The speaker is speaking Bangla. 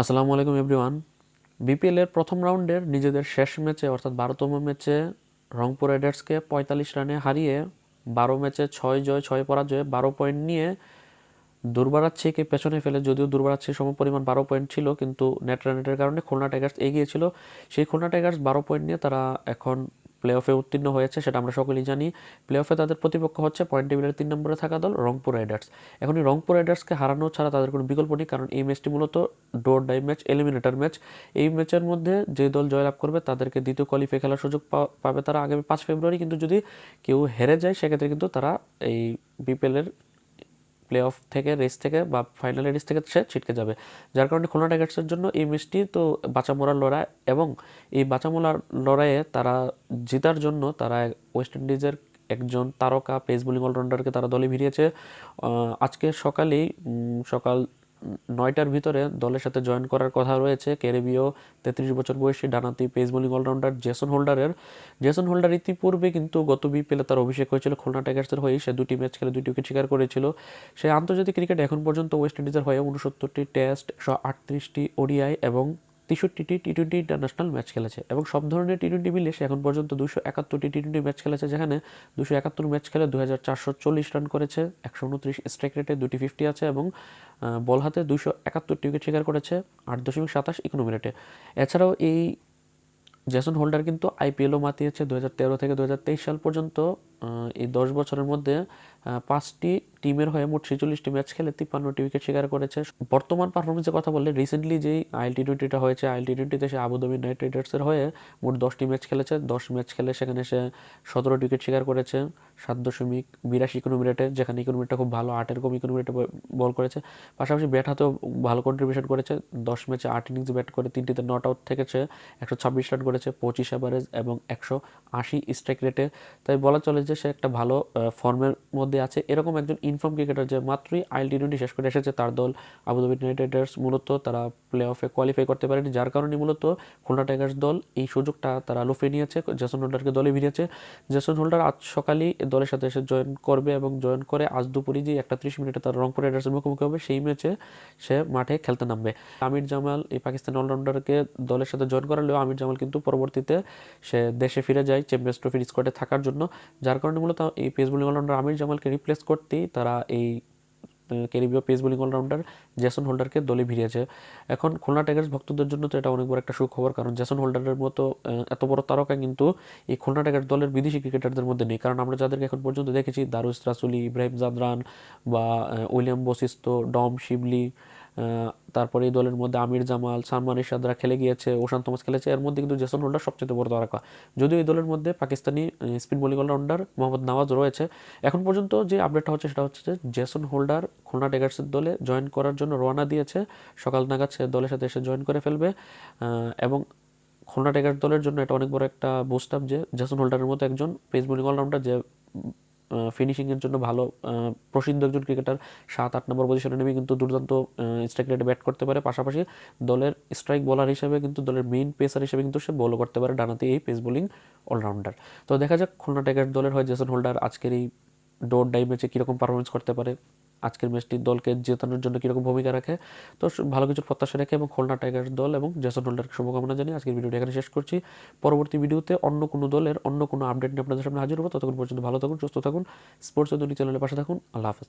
আসসালামু আলাইকুম এভরিওয়ান বিপিএলের প্রথম রাউন্ডের নিজেদের শেষ ম্যাচে, অর্থাৎ বারোতম ম্যাচে, রংপুর রাইডার্সকে পঁয়তাল্লিশ রানে হারিয়ে বারো ম্যাচে ছয় জয়, ছয় পরাজয়ে বারো পয়েন্ট নিয়ে দুর্বারাচ্ছিকে পেছনে ফেলে। যদিও দুর্বারাচ্ছির সম পরিমাণ বারো পয়েন্ট ছিল, কিন্তু নেট রানের কারণে খুলনা টাইগার্স এগিয়েছিল সেই খুলনা টাইগার্স বারো পয়েন্ট নিয়ে তারা এখন প্লে অফে উত্তীর্ণ হয়েছে, সেটা আমরা সকলেই জানি। প্লে অফে তাদের প্রতিপক্ষ হচ্ছে পয়েন্ট টেবিলের তিন নম্বরে থাকা দল রংপুর রাইডার্স। এখন এই রংপুর রাইডার্সকে হারানো ছাড়া তাদের কোনো বিকল্প নেই, কারণ এই ম্যাচটি মূলত do or die match eliminator match এই ম্যাচের মধ্যে যে দল জয়লাভ করবে, তাদেরকে দ্বিতীয় কোয়ালিফাই খেলার সুযোগ পাবে তারা আগামী পাঁচ ফেব্রুয়ারি। কিন্তু যদি কেউ হেরে যায়, সেক্ষেত্রে কিন্তু তারা এই বিপিএলের প্লে অফ থেকে রেস থেকে বা ফাইনালের রেস থেকে সে ছিটকে যাবে। যার কারণে খুলনা টাইগার্সের জন্য এই ম্যাচটি তো বাঁচা মরার লড়াই এবং এই বাঁচা মরার লড়াইয়ে তারা জেতার জন্য তারা ওয়েস্ট ইন্ডিজের একজন তারকা পেস বোলিং অলরাউন্ডারকে তারা দলে ভিড়িয়েছে। আজকে সকালেই সকাল নয়টার ভিতরে দলের সাথে জয়েন করার কথা রয়েছে। ক্যারেবীয় তেত্রিশ বছর বয়সী ডানাতি পেস বোলিং অলরাউন্ডার জেসন হোল্ডারের। জেসন হোল্ডার ইতিপূর্বে কিন্তু গত বিপিএলে তার অভিষেক হয়েছিল খুলনা টাইগার্সের হয়ে সে দুটি ম্যাচ খেলে দুটি উইকেট শিকার করেছিল। সে আন্তর্জাতিক ক্রিকেট এখন পর্যন্ত ওয়েস্ট ইন্ডিজের হয়ে উনসত্তরটি টেস্ট, শ আটত্রিশটি ওডিআই এবং তেষট্টিটি টি টোয়েন্টি ইন্টারন্যাশনাল ম্যাচ খেলেছে এবং সব ধরনের টি টোয়েন্টি মিলে সে এখন পর্যন্ত দুশো একাত্তরটি টি টোয়েন্টি ম্যাচ খেলেছে, যেখানে দুশো একাত্তর ম্যাচ খেলে দু হাজার চারশো চল্লিশ রান করেছে, একশো উনত্রিশ স্ট্রাইক রেটে দুটি ফিফটি আছে এবং বল হাতে দুশো একাত্তরটি উইকেট শিকার করেছে আট দশমিক সাতাশ ইকোনমিরেটে এছাড়াও এই জেসন হোল্ডার কিন্তু আইপিএলও মাতিয়েছে দু হাজার তেরো থেকে দু হাজার তেইশ সাল পর্যন্ত। এই দশ বছরের মধ্যে পাঁচটি টিমের হয়ে মোট ছেচল্লিশটি ম্যাচ খেলে তিপ্পান্নটি উইকেট শিকার করেছে। বর্তমান পারফরমেন্সের কথা বললে রিসেন্টলি যেই আইএল টি টোয়েন্টিটা হয়েছে আইএল টি টোয়েন্টিতে সে আবুধাবি নাইট রাইডার্সের হয়ে মোট দশটি ম্যাচ খেলেছে। দশ ম্যাচ খেলে সেখানে সে সতেরোটি উইকেট শিকার করেছে, সাত দশমিক বিরাশি ইকোনমি রেটে যেখানে ইকোনমি রেটটা খুব ভালো, আটের কম ইকোনমি রেটে বল করেছে। পাশাপাশি ব্যাট হাতেও ভালো কন্ট্রিবিউশন করেছে। দশ ম্যাচে আট ইনিংস ব্যাট করে, তিনটিতে নট আউট থেকেছে, একশো ছাব্বিশ রান করেছে, পঁচিশ অ্যাভারেজ এবং একশো আশি স্ট্রাইক রেটে তাই বলা চলে যে সে একটা ভালো ফর্মের মধ্যে আছে। এরকম একজন ইনফর্ম ক্রিকেটার যে মাত্রই আইএল টি টোয়েন্টি শেষ করে এসেছে, তার দল আবুধাবি ইউনাইটেড মূলত তারা প্লে অফে কোয়ালিফাই করতে পারেনি। যার কারণে মূলত খুলনা টাইগার্স দল এই সুযোগটা তারা লুফে নিয়েছে জেসন হোল্ডারকে দলে ভিড়িয়েছে। জেসন হোল্ডার আজ সকালেই দলের সাথে এসে জয়েন করবে এবং জয়েন করে আজ দুপুরে যে একটা ত্রিশ মিনিটে তার রংপুর রাইডার্সের মুখোমুখি হবে, সেই ম্যাচে সে মাঠে খেলতে নামবে। আমির জামাল, এই পাকিস্তানি অলরাউন্ডারকে দলের সাথে জয়েন করালেও আমির জামাল কিন্তু পরবর্তীতে সে দেশে ফিরে যায় চ্যাম্পিয়ন্স ট্রফির স্কোয়াডে থাকার জন্য। কারণে মূলত এই পেস বোলিং অলরাউন্ডার আমির জামালকে রিপ্লেস করতেই তারা এই ক্যারিবীয় পেস বোলিং অলরাউন্ডার জেসন হোল্ডারকে দলে ভিড়িয়েছে। এখন খুলনা টাইগার্স ভক্তদের জন্য তো এটা অনেক বড় একটা সুখবর, কারণ জেসন হোল্ডারের মতো এত বড় তারকা কিন্তু এই খুলনা টাইগার্স দলের বিদেশি ক্রিকেটারদের মধ্যে নেই। কারণ আমরা যাদেরকে এখন পর্যন্ত দেখেছি, দারুস রাসুলি, ইব্রাহিম জাদরান বা উইলিয়াম বশিস্ত ডম শিবলি তারপরে এই দলের মধ্যে আমির জামাল, সালমান ইরশাদরা খেলে গিয়েছে, ওশান থমাস খেলেছে। এর মধ্যে কিন্তু জেসন হোল্ডার সবচেয়ে বড় তারকা। যদিও এই দলের মধ্যে Pakistani spin bowling allrounder Mohammad Nawaz রয়েছে। এখন পর্যন্ত যে আপডেটটা হচ্ছে সেটা হচ্ছে যে জেসন হোল্ডার খুলনা টাইগার্সের দলে জয়েন করার জন্য রওনা দিয়েছে। সকাল নাগাদ সে দলের সাথে এসে জয়েন করে ফেলবে। এবং খুলনা টাইগার্স দলের জন্য এটা অনেক বড় একটা বুস্ট আপ যে জেসন হোল্ডারের মতো একজন পেস বোলিং অলরাউন্ডার যে ফিনিশিংয়ের জন্য ভালো প্রসিদ্ধ একজন ক্রিকেটার সাত, আট নম্বর পজিশনে নেমে কিন্তু দুর্দান্ত স্ট্রাইক রেটে ব্যাট করতে পারে। পাশাপাশি দলের স্ট্রাইক বোলার হিসেবে কিন্তু, দলের মেইন পেসার হিসেবে কিন্তু সে বলও করতে পারে ডানাতে এই পেস বোলিং অলরাউন্ডার তো দেখা যাক, খুলনা টাইগার্স দলের হয় জেসন হোল্ডার আজকের এই ডোর ডাই ম্যাচে কীরকম পারফরমেন্স করতে পারে। আজকের ম্যাচটি দলকে জেতানোর জন্য কীরকম ভূমিকা রাখে? তো ভালো কিছু প্রত্যাশা রেখে এবং খুলনা টাইগার্স দল এবং জেসন হোল্ডারকে শুভকামনা জানিয়ে আজকের ভিডিওটি এখানে শেষ করছি। পরবর্তী ভিডিওতে অন্য কোনো দলের অন্য কোনো আপডেট নিয়ে আপনাদের সামনে হাজির হব। ততক্ষণ পর্যন্ত ভালো থাকুন, সুস্থ থাকুন, স্পোর্টস চ্যানেলের পাশে থাকুন। আল্লাহ হাফেজ।